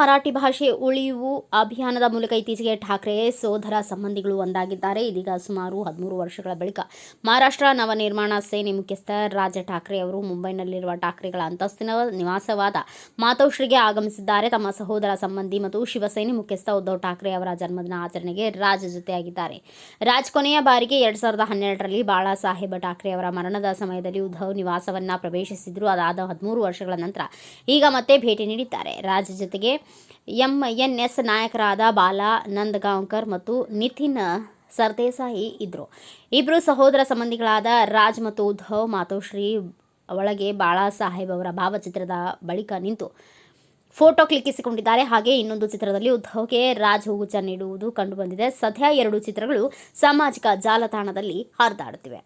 ಮರಾಠಿ ಭಾಷೆ ಉಳಿವು ಅಭಿಯಾನದ ಮೂಲಕ ಇತ್ತೀಚೆಗೆ ಠಾಕ್ರೆ, ಸೋದರ ಸಂಬಂಧಿಗಳು ಒಂದಾಗಿದ್ದಾರೆ. ಇದೀಗ ಸುಮಾರು ಹದಿಮೂರು ವರ್ಷಗಳ ಬಳಿಕ ಮಹಾರಾಷ್ಟ್ರ ನವನಿರ್ಮಾಣ ಸೇನೆ ಮುಖ್ಯಸ್ಥ ರಾಜ ಠಾಕ್ರೆ ಅವರು ಮುಂಬೈನಲ್ಲಿರುವ ಠಾಕ್ರೆಗಳ ಅಂತಸ್ತಿನ ನಿವಾಸವಾದ ಮಾತೋಶ್ರೀಗೆ ಆಗಮಿಸಿದ್ದಾರೆ. ತಮ್ಮ ಸಹೋದರ ಸಂಬಂಧಿ ಮತ್ತು ಶಿವಸೇನೆ ಮುಖ್ಯಸ್ಥ ಉದ್ಧವ್ ಠಾಕ್ರೆ ಅವರ ಜನ್ಮದಿನ ಆಚರಣೆಗೆ ರಾಜ್ ಜೊತೆಯಾಗಿದ್ದಾರೆ. ರಾಜ್ ಕೊನೆಯ ಬಾರಿಗೆ ಎರಡ್ ಸಾವಿರದ ಹನ್ನೆರಡರಲ್ಲಿ ಬಾಳಾ ಸಾಹೇಬ ಠಾಕ್ರೆ ಅವರ ಮರಣದ ಸಮಯದಲ್ಲಿ ಉದ್ಧವ್ ನಿವಾಸವನ್ನ ಪ್ರವೇಶಿಸಿದ್ರು. ಅದಾದ ಹದಿಮೂರು ವರ್ಷಗಳ ನಂತರ ಈಗ ಮತ್ತೆ ಭೇಟಿ ನೀಡಿದ್ದಾರೆ. ರಾಜ್ ಜೊತೆಗೆ ಎಂ ಎನ್ ಎಸ್ ನಾಯಕರಾದ ಬಾಲಾ, ನಂದಗಾಂವ್ಕರ್ ಮತ್ತು ನಿತಿನ್ ಸರ್ದೇಸಾಯಿ ಇದ್ದರು ಇಬ್ಬರು ಸಹೋದರ ಸಂಬಂಧಿಗಳಾದ ರಾಜ್ ಮತ್ತು ಉದ್ಧವ್ ಮಾತೋಶ್ರೀ ಒಳಗೆ ಬಾಳಾ ಸಾಹೇಬ್ ಅವರ ಭಾವಚಿತ್ರದ ಬಳಿಕ ನಿಂತು ಫೋಟೋ ಕ್ಲಿಕ್ಕಿಸಿಕೊಂಡಿದ್ದಾರೆ. ಹಾಗೆ ಇನ್ನೊಂದು ಚಿತ್ರದಲ್ಲಿ ಉದ್ಧವ್ಗೆ ರಾಜ್ ಹೂಗುಚ್ಚ ನೀಡುವುದು ಕಂಡುಬಂದಿದೆ. ಸದ್ಯ ಎರಡು ಚಿತ್ರಗಳು ಸಾಮಾಜಿಕ ಜಾಲತಾಣದಲ್ಲಿ ಹರಿದಾಡುತ್ತಿವೆ.